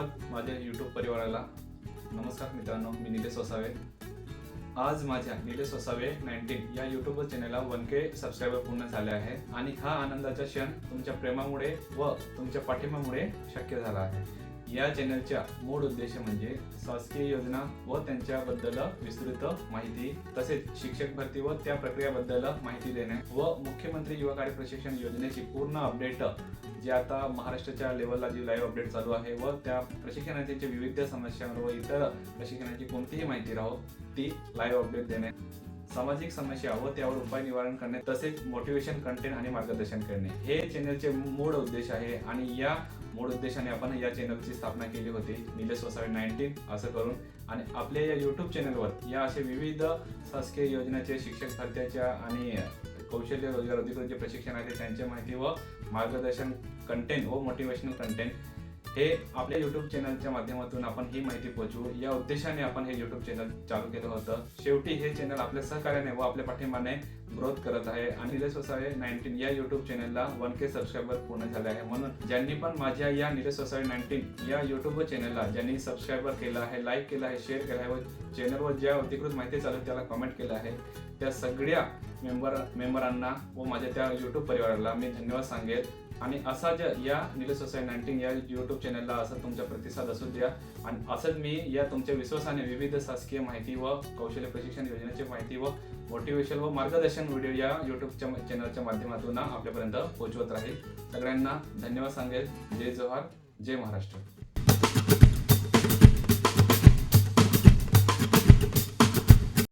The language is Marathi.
धन्यवाद माझ्या यूट्यूब परिवाराला. नमस्कार मित्रांनो मी निलेश वसावे. आज माझ्या निलेश वसावे नाईन्टीन या यूट्यूब चॅनलला वन के सबस्क्रायबर पूर्ण झाले आहे आणि हा आनंदाचा क्षण तुमच्या प्रेमामुळे व तुमच्या पाठिंब्यामुळे शक्य झाला आहे. या चॅनलच्या मूळ उद्देश म्हणजे शासकीय योजना व त्यांच्याबद्दल विस्तृत माहिती तसेच शिक्षक भरती व त्या प्रक्रियाबद्दल माहिती देणे व मुख्यमंत्री युवा कार्य प्रशिक्षण योजनेची पूर्ण अपडेट जे आता महाराष्ट्राच्या लेवलला जी लाईव्ह अपडेट चालू आहे व त्या प्रशिक्षणाच्या विविध समस्यांवर व इतर प्रशिक्षणाची कोणतीही माहिती राहो ती लाईव्ह अपडेट देणे. सामाजिक समस्या व त्यावर उपाय निवारण करणे तसेच मोटिवेशन कंटेंट आणि मार्गदर्शन करणे. हे चॅनलचे मूळ उद्देश आहे आणि या मूळ उद्देशाने आपण या चॅनलची स्थापना केली होती निलेश वसावे नाईन्टीन असं करून. आणि आपल्या या यूट्यूब चॅनलवर या असे विविध शासकीय योजनेचे शिक्षक भरत्याच्या आणि कौशल्य रोजगार अधिकृत जे प्रशिक्षण आहे त्यांची माहिती व मार्गदर्शन कंटेंट व मोटिवेशनल कंटेंट हे आपल्या युट्यूब चॅनलच्या माध्यमातून आपण ही माहिती पोहोचवू. या उद्देशाने आपण हे युट्यूब चॅनल चालू केलं होतं. शेवटी हे चॅनल आपल्या सहकार्याने व आपल्या पाठिंबाने ग्रोथ करत आहे. आणि निलेश वसावे नाईन्टीन या युट्यूब चॅनलला वन के सबस्क्रायबर पूर्ण झाले आहे. म्हणून ज्यांनी पण माझ्या या निलेश वसावे नाईन्टीन या युट्यूब चॅनलला ज्यांनी सबस्क्रायबर केलं आहे लाईक केलं आहे शेअर केलं आहे व चॅनलवर ज्या अधिकृत माहिती चालू त्याला कमेंट केलं आहे त्या सगळ्या मेंबर मेंबरांना व माझ्या त्या युट्यूब परिवाराला मी धन्यवाद सांगेल. आणि असा ज्या या निलेश सोसाय नाईन्टीन या युट्यूब चॅनलला असा तुमचा प्रतिसाद असू द्या. आणि असंच मी या तुमच्या विश्वासाने विविध शासकीय माहिती व कौशल्य प्रशिक्षण योजनेची माहिती व मोटिवेशन व मार्गदर्शन व्हिडिओ या युट्यूबच्या चॅनलच्या माध्यमातून आपल्यापर्यंत पोहोचवत राहील. सगळ्यांना धन्यवाद सांगेल. जय जवाहर जय महाराष्ट्र.